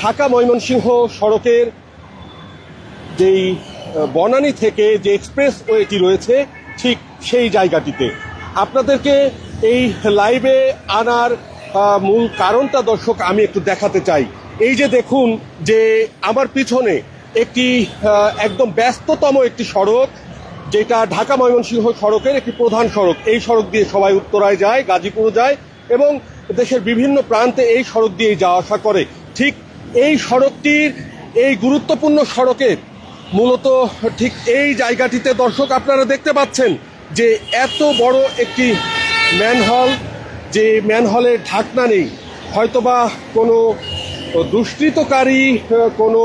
ঢাকা ময়মনসিংহ সড়কের যেই বনানী থেকে যে এক্সপ্রেস ওয়েটি রয়েছে, ঠিক সেই জায়গাটিতে। আপনাদেরকে এই লাইভে আনার মূল কারণটা দর্শক আমি একটু দেখাতে চাই। এই যে দেখুন যে আমার পিছনে একটি একদম ব্যস্ততম একটি সড়ক, যেটা ঢাকা ময়মনসিংহ সড়কের একটি প্রধান সড়ক। এই সড়ক দিয়ে সবাই উত্তরায় যায় গাজীপুর যায় এবং দেশের বিভিন্ন প্রান্তে এই সড়ক দিয়ে যাওয়া আসা করে। ঠিক এই সড়কটির এই গুরুত্বপূর্ণ সড়কের মূলত ঠিক এই জায়গাটিতে দর্শক আপনারা দেখতে পাচ্ছেন যে এত বড় একটি ম্যানহল, যে ম্যানহলের ঢাকনা নেই। হয়তোবা কোনো দুষ্কৃতকারী, কোনো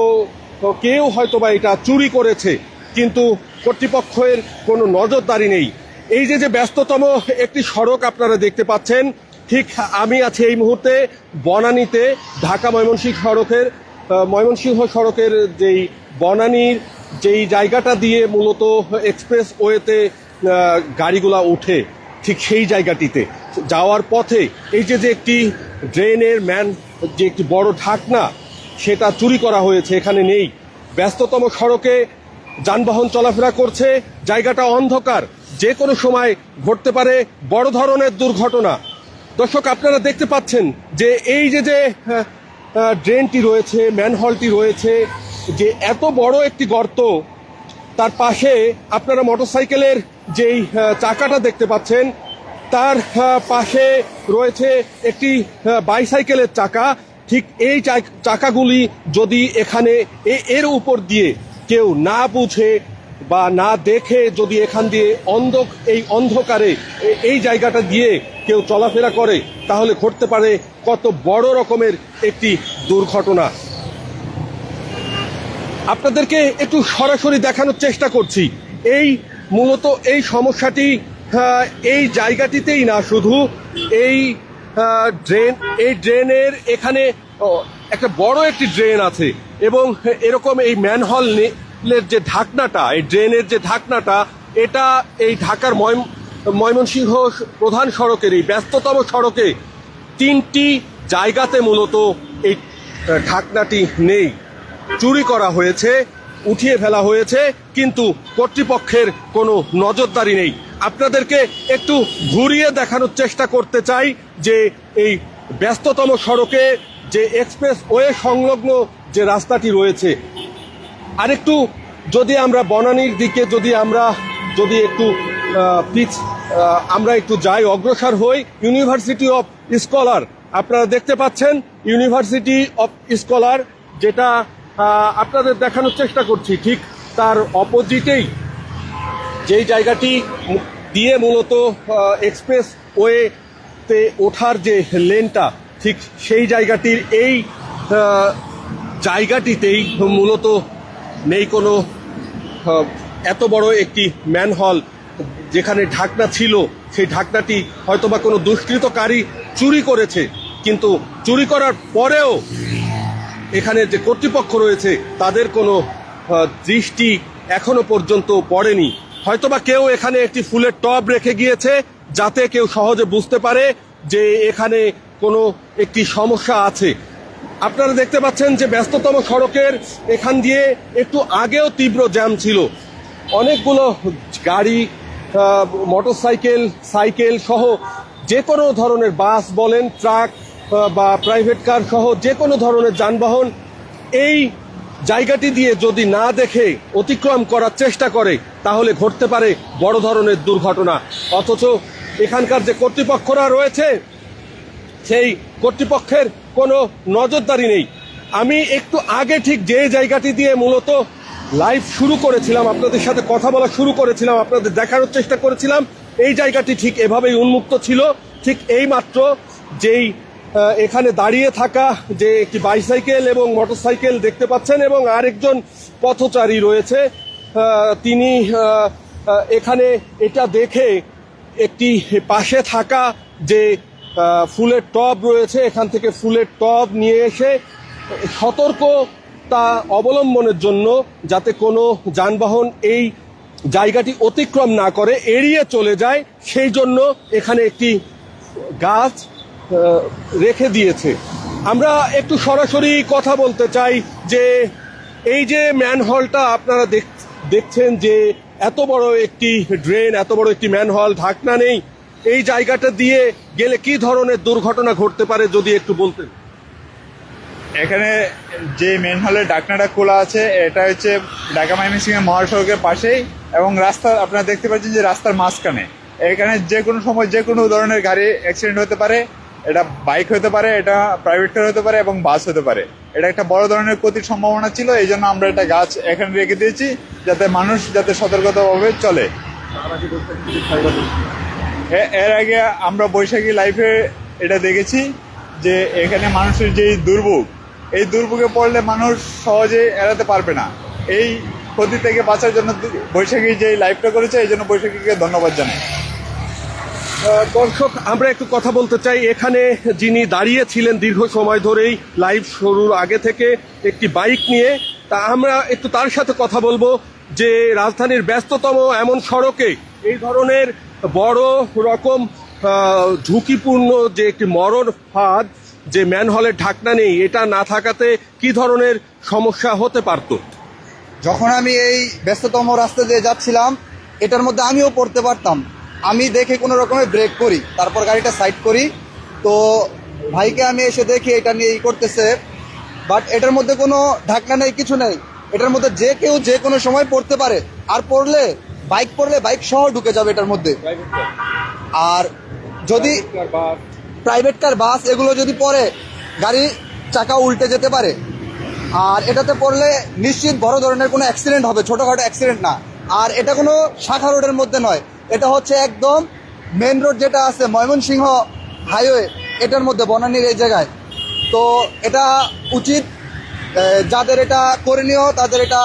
কেউ হয়তোবা এটা চুরি করেছে, কিন্তু কর্তৃপক্ষের কোনো নজরদারি নেই। এই যে যে ব্যস্ততম একটি সড়ক আপনারা দেখতে পাচ্ছেন ঠিক আমি আছি এই মুহূর্তে বনানীতে, ঢাকা ময়মনসিংহ সড়কের ময়মনসিংহ সড়কের যেই বনানীর যেই জায়গাটা দিয়ে মূলত এক্সপ্রেস ওয়েতে গাড়িগুলা ওঠে, ঠিক সেই জায়গাটিতে। যাওয়ার পথে এই যে যে একটি ড্রেনের ম্যান, যে একটি বড় ঢাকনা, সেটা চুরি করা হয়েছে, এখানে নেই। ব্যস্ততম সড়কে যানবাহন চলাফেরা করছে, জায়গাটা অন্ধকার, যে কোনো সময় ঘটতে পারে বড় ধরনের দুর্ঘটনা। দর্শক, আপনারা দেখতে পাচ্ছেন যে এই যে যে ড্রেনটি রয়েছে, ম্যানহলটি রয়েছে, যে এত বড় একটি গর্ত, তার পাশে আপনারা মোটরসাইকেলের যেই চাকাটা দেখতে পাচ্ছেন, তার পাশে রয়েছে একটি বাইসাইকেলের চাকা। ঠিক এই চাক- চাকাগুলি যদি এখানে এর উপর দিয়ে কেউ না বুঝে বা না দেখে যদি এখান দিয়ে অন্ধ এই অন্ধকারে এই জায়গাটা দিয়ে কেউ চলাফেরা করে, তাহলে ঘটতে পারে কত বড় রকমের একটি দুর্ঘটনা। আপনাদেরকে একটু সরাসরি দেখানোর চেষ্টা করছি। এই, মূলত এই সমস্যাটি এই জায়গাটিতেই না শুধু এই ড্রেন, এই ড্রেনের এখানে একটা বড় একটি ড্রেন আছে এবং এরকম এই ম্যানহল যে ঢাকনাটা, এই ড্রেনের যে ঢাকনাটা, এটা এই ঢাকার ময় ময়মনসিংহ প্রধান সড়কের এই ব্যস্ততম সড়কে তিনটি জায়গাতে মূলত এই ঢাকনাটি নেই। চুরি করা হয়েছে, উঠিয়ে ফেলা হয়েছে, কিন্তু কর্তৃপক্ষের কোনো নজরদারি নেই। আপনাদেরকে একটু ঘুরিয়ে দেখানোর চেষ্টা করতে চাই যে এই ব্যস্ততম সড়কে যে এক্সপ্রেস ওয়ে সংলগ্ন যে রাস্তাটি রয়েছে আরেকটু যদি আমরা বনানীর দিকে যদি আমরা যদি একটু পিচ আমরা একটু যাই, অগ্রসর হই ইউনিভার্সিটি অফ স্কলার আপনারা দেখতে পাচ্ছেন ইউনিভার্সিটি অফ স্কলার যেটা আপনাদের দেখানোর চেষ্টা করছি, ঠিক তার অপোজিটেই যেই জায়গাটি দিয়ে মূলত এক্সপ্রেস ওয়েতে ওঠার যে লেনটা, ঠিক সেই জায়গাটির এই জায়গাটিতেই মূলত নেই কোনো এত বড় একটি ম্যানহল যেখানে ঢাকনা ছিল, সেই ঢাকনাটি হয়তোবা কোনো দুষ্কৃতকারী চুরি করেছে, কিন্তু চুরি করার পরেও এখানে যে কর্তৃপক্ষ রয়েছে, তাদের কোনো দৃষ্টি এখনও পর্যন্ত পড়েনি। হয়তোবা কেউ এখানে একটি ফুলের টব রেখে গিয়েছে, যাতে কেউ সহজে বুঝতে পারে যে এখানে কোনো একটি সমস্যা আছে। আপনারা দেখতে পাচ্ছেন যে ব্যস্ততম সড়কের এখান দিয়ে একটু আগেও তীব্র জ্যাম ছিল। অনেকগুলো গাড়ি মোটরসাইকেল, সাইকেল সহ যে কোনো ধরনের বাস বলেন, ট্রাক বা প্রাইভেট কার সহ যে কোনো ধরনের যানবাহন, এই জায়গাটি দিয়ে যদি না দেখে অতিক্রম করার চেষ্টা করে, তাহলে ঘটতে পারে বড় ধরনের দুর্ঘটনা। অথচ এখানকার যে কর্তৃপক্ষরা রয়েছে, সেই কর্তৃপক্ষের কোনো নজরদারি নেই। আমি একটু আগে ঠিক যে জায়গাটি দিয়ে মূলত লাইভ শুরু করেছিলাম, আপনাদের সাথে কথা বলা শুরু করেছিলাম, আপনাদের দেখানোর চেষ্টা করেছিলাম, এই জায়গাটি ঠিক এভাবেই উন্মুক্ত ছিল। ঠিক এই মাত্র যেই এখানে দাঁড়িয়ে থাকা যে একটি বাইসাইকেল এবং মোটরসাইকেল দেখতে পাচ্ছেন এবং আরেকজন পথচারী রয়েছে তিনি এখানে এটা দেখে একটি পাশে থাকা যে ফুলের টব রয়েছে। এখান থেকে ফুলের টব নিয়ে এসে সতর্কতা অবলম্বনের জন্য যাতে কোনো যানবাহন এই জায়গাটি অতিক্রম না করে, এড়িয়ে চলে যায়, সেই জন্য এখানে একটি গাছ রেখে দিয়েছে। আমরা একটু সরাসরি কথা বলতে চাই যে এই যে ম্যানহলটা, আপনারা দেখ- দেখছেন যে এত বড় একটি ড্রেন, এত বড় একটি ম্যানহল, ঢাকনা নেই। এই জায়গাটা দিয়ে গেলে কি ধরনের দুর্ঘটনা ঘটতে পারে যদি একটু বলতেন? এখানে যে মেন হলের ডাকনাটা খোলা আছে, এটা হচ্ছে ঢাকা ময়মনসিংহ মহাসড়কের পাশেই এবং রাস্তা, আপনারা দেখতে পাচ্ছেন যে রাস্তার মাঝখানে। এখানে যে কোনো সময় যে কোনো ধরনের গাড়ি অ্যাক্সিডেন্ট হতে পারে, এটা বাইক হতে পারে, এটা প্রাইভেট কার হতে পারে এবং বাস হতে পারে। এটা একটা বড় ধরনের ক্ষতির সম্ভাবনা ছিল, এই জন্য আমরা একটা গাছ এখানে রেখে দিয়েছি, যাতে মানুষ যাতে সতর্কতাভাবে চলে। এর আগে আমরা বৈশাখী লাইফে এটা দেখেছি যে এখানে মানুষের যে দুর্ভোগ, এই দুর্ভোগে পড়লে মানুষ সহজে এড়াতে পারবে না। এই ক্ষতি থেকে বাঁচার জন্য বৈশাখী যে লাইফটা করেছে, এই জন্য বৈশাখীকে ধন্যবাদ জানাই। দর্শক, আমরা একটু কথা বলতে চাই। এখানে যিনি দাঁড়িয়ে ছিলেন দীর্ঘ সময় ধরেই লাইভ শুরুর আগে থেকে একটি বাইক নিয়ে, তা আমরা একটু তার সাথে কথা বলব যে রাজধানীর ব্যস্ততম এমন সড়কে এই ধরনের বড় রকম ঝুঁকিপূর্ণ যে একটি মরণ ফাঁদ, যে ম্যানহলের ঢাকনা নেই, এটা না থাকাতে কি ধরনের সমস্যা হতে পারতো? যখন আমি এই ব্যস্ততম রাস্তা দিয়ে যাচ্ছিলাম, এটার মধ্যে আমিও পড়তে পারতাম। আমি দেখে কোনো রকমের ব্রেক করি, তারপর গাড়িটা সাইড করি। তো ভাইকে আমি এসে দেখি, এটা নিয়ে ই করতেছে। বাট এটার মধ্যে কোনো ঢাকনা নেই, কিছু নেই। এটার মধ্যে যে কেউ যে কোনো সময় পড়তে পারে। আর পড়লে বাইক পড়লে বাইক সহ ঢুকে যাবে এটার মধ্যে। আর যদি প্রাইভেট কার বাস এগুলো যদি পড়ে, গাড়ি চাকা উল্টে যেতে পারে। আর এটাতে পড়লে নিশ্চিত বড় ধরনের কোনো অ্যাক্সিডেন্ট হবে, ছোটখাটো অ্যাক্সিডেন্ট না। আর এটা কোনো শাখা রোডের মধ্যে নয়, এটা হচ্ছে একদম মেন রোড যেটা আছে ময়মনসিংহ হাইওয়ে এটার মধ্যে, বনানীর এই জায়গায়। তো এটা উচিত যাদের এটা করণীয়, তাদের এটা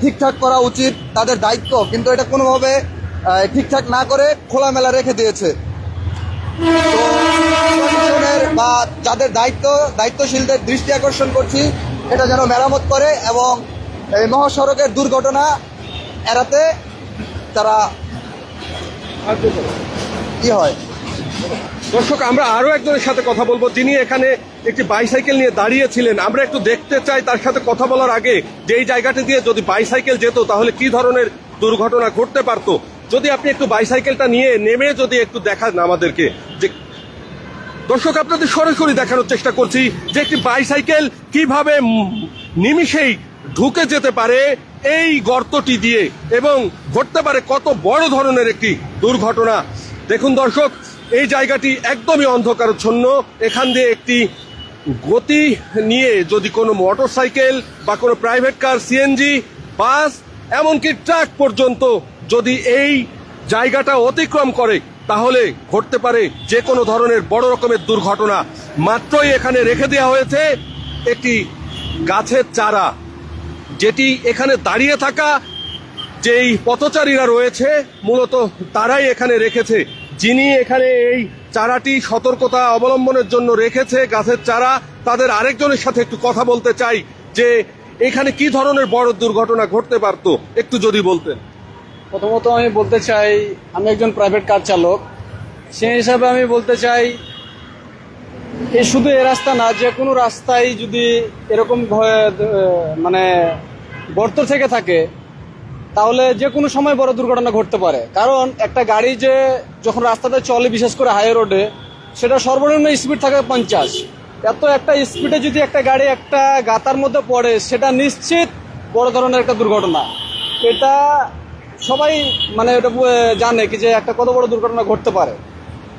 ঠিকঠাক করা উচিত তাদের দায়িত্ব। কিন্তু এটা কোনোভাবে ঠিকঠাক না করে খোলামেলা রেখে দিয়েছে। বা যাদের দায়িত্ব দায়িত্বশীলদের দৃষ্টি আকর্ষণ করছি এটা যেন মেরামত করে এবং এই মহাসড়কের দুর্ঘটনা এড়াতে তারা কি হয়। দর্শক, আমরা আরও একজনের সাথে কথা বলব। তিনি এখানে একটি বাইসাইকেল নিয়ে দাঁড়িয়েছিলেন। আমরা একটু দেখতে চাই তার সাথে কথা বলার আগে যে জায়গাটি দিয়ে যদি বাইসাইকেল যেত, তাহলে কি ধরনের দুর্ঘটনা ঘটতে পারতো? যদি আপনি একটু বাইসাইকেলটা নিয়ে নেমে যদি একটু দেখান আমাদেরকে যে দর্শক, আপনাদের সরাসরি দেখানোর চেষ্টা করছি যে একটি বাইসাইকেল কীভাবে নিমিষেই ঢুকে যেতে পারে এই গর্তটি দিয়ে এবং ঘটতে পারে কত বড় ধরনের একটি দুর্ঘটনা। দেখুন দর্শক এই জায়গাটি একদমই অন্ধকারচ্ছন্ন। এখান দিয়ে একটি গতি নিয়ে যদি কোনো মোটরসাইকেল বা কোনো প্রাইভেট কার সিএনজি বাস, এমনকি ট্রাক পর্যন্ত যদি এই জায়গাটা অতিক্রম করে, তাহলে ঘটতে পারে যে কোনো ধরনের বড় রকমের দুর্ঘটনা। মাত্রই এখানে রেখে দেওয়া হয়েছে একটি গাছের চারা, যেটি এখানে দাঁড়িয়ে থাকা যেই পথচারীরা রয়েছে, মূলত তারাই এখানে রেখেছে। যিনি এখানে এই চারাটি সতর্কতা অবলম্বনের জন্য রেখেছে, গাছের চারা, তাদের আরেকজনের সাথে একটু কথা বলতে চাই যে এখানে কি ধরনের বড় দুর্ঘটনা ঘটতে পারতো, একটু যদি বলতেন। প্রথমত আমি বলতে চাই, আমি একজন প্রাইভেট কার চালক। সেই হিসাবে আমি বলতে চাই এই শুধু এ রাস্তা না, যে কোনো রাস্তায় যদি এরকম মানে গর্ত থেকে থাকে তাহলে যে কোনো সময় বড় দুর্ঘটনা ঘটতে পারে। কারণ একটা গাড়ি যে যখন রাস্তাতে চলে, বিশেষ করে হাই রোডে, সেটা সর্বনিম্ন স্পিড থাকে পঞ্চাশ। এত একটা স্পিডে যদি একটা গাড়ি একটা গাতার মধ্যে পড়ে, সেটা নিশ্চিত বড় ধরনের একটা দুর্ঘটনা। এটা সবাই মানে এটা জানে কি যে একটা কত বড় দুর্ঘটনা ঘটতে পারে।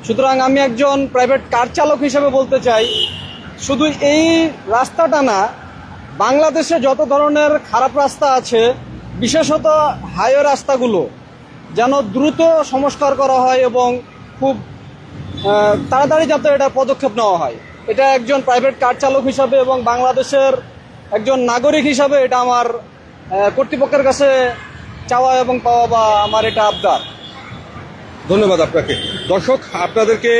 সুতরাং আমি একজন প্রাইভেট কার চালক হিসেবে বলতে চাই, শুধু এই রাস্তাটা না, বাংলাদেশে যত ধরনের খারাপ রাস্তা আছে বিশেষত হাইওয়ে রাস্তাগুলো যেন দ্রুত সংস্কার করা হয় এবং খুব তাড়াতাড়ি যাতে এটা পদক্ষেপ নেওয়া হয়। এটা একজন প্রাইভেট কার চালক হিসাবে এবং বাংলাদেশের একজন নাগরিক হিসাবে এটা আমার কর্তৃপক্ষের কাছে চাওয়া এবং পাওয়া বা আমার এটা আবদার। ধন্যবাদ আপনাকে। দর্শক, আপনাদেরকে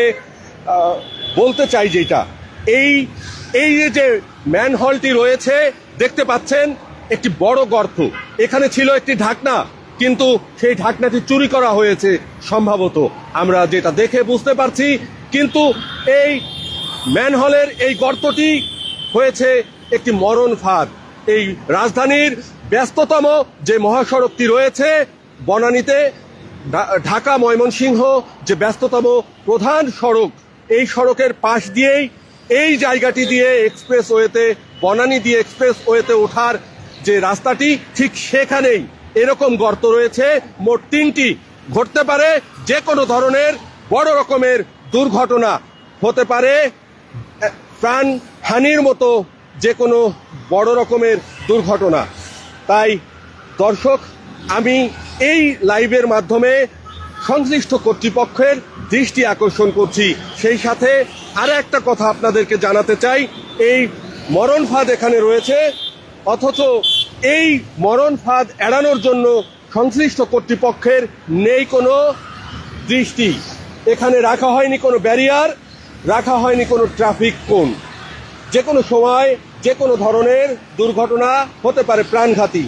বলতে চাই যেটা। এই এই যে যে ম্যানহলটি রয়েছে, দেখতে পাচ্ছেন একটি বড় গর্ত। এখানে ছিল একটি ঢাকনা, কিন্তু সেই ঢাকনাটি চুরি করা হয়েছে সম্ভবত। আমরা যেটা দেখে বুঝতে পারছি, কিন্তু এই ম্যানহলের এই গর্তটি হয়েছে একটি মরণ ফাঁদ। এই রাজধানীর ব্যস্ততম যে মহাসড়কটি রয়েছে, বনানীতে ঢাকা ময়মনসিংহ যে ব্যস্ততম প্রধান সড়ক, এই সড়কের পাশ দিয়েই এই জায়গাটি দিয়ে এক্সপ্রেস ওয়েতে বনানী দিয়ে এক্সপ্রেস ওয়েতে ওঠার যে রাস্তাটি ঠিক সেখানেই এরকম গর্ত রয়েছে, মোট তিনটি। ঘটতে পারে যে কোনো ধরনের বড় রকমের দুর্ঘটনা। হতে পারে প্রাণ হানির মতো যে কোনো বড় রকমের দুর্ঘটনা। তাই দর্শক, আমি এই লাইভের মাধ্যমে সংশ্লিষ্ট কর্তৃপক্ষের দৃষ্টি আকর্ষণ করছি। সেই সাথে আরও একটা কথা আপনাদেরকে জানাতে চাই। এই মরণ ফাঁদ এখানে রয়েছে। অথচ এই মরণ ফাঁদ এড়ানোর জন্য সংশ্লিষ্ট কর্তৃপক্ষের নেই কোনো দৃষ্টি। এখানে রাখা হয়নি কোনো ব্যারিয়ার, রাখা হয়নি কোনো ট্রাফিক কোন যে কোনো সময় যে কোনো ধরনের দুর্ঘটনা হতে পারে প্রাণঘাতী।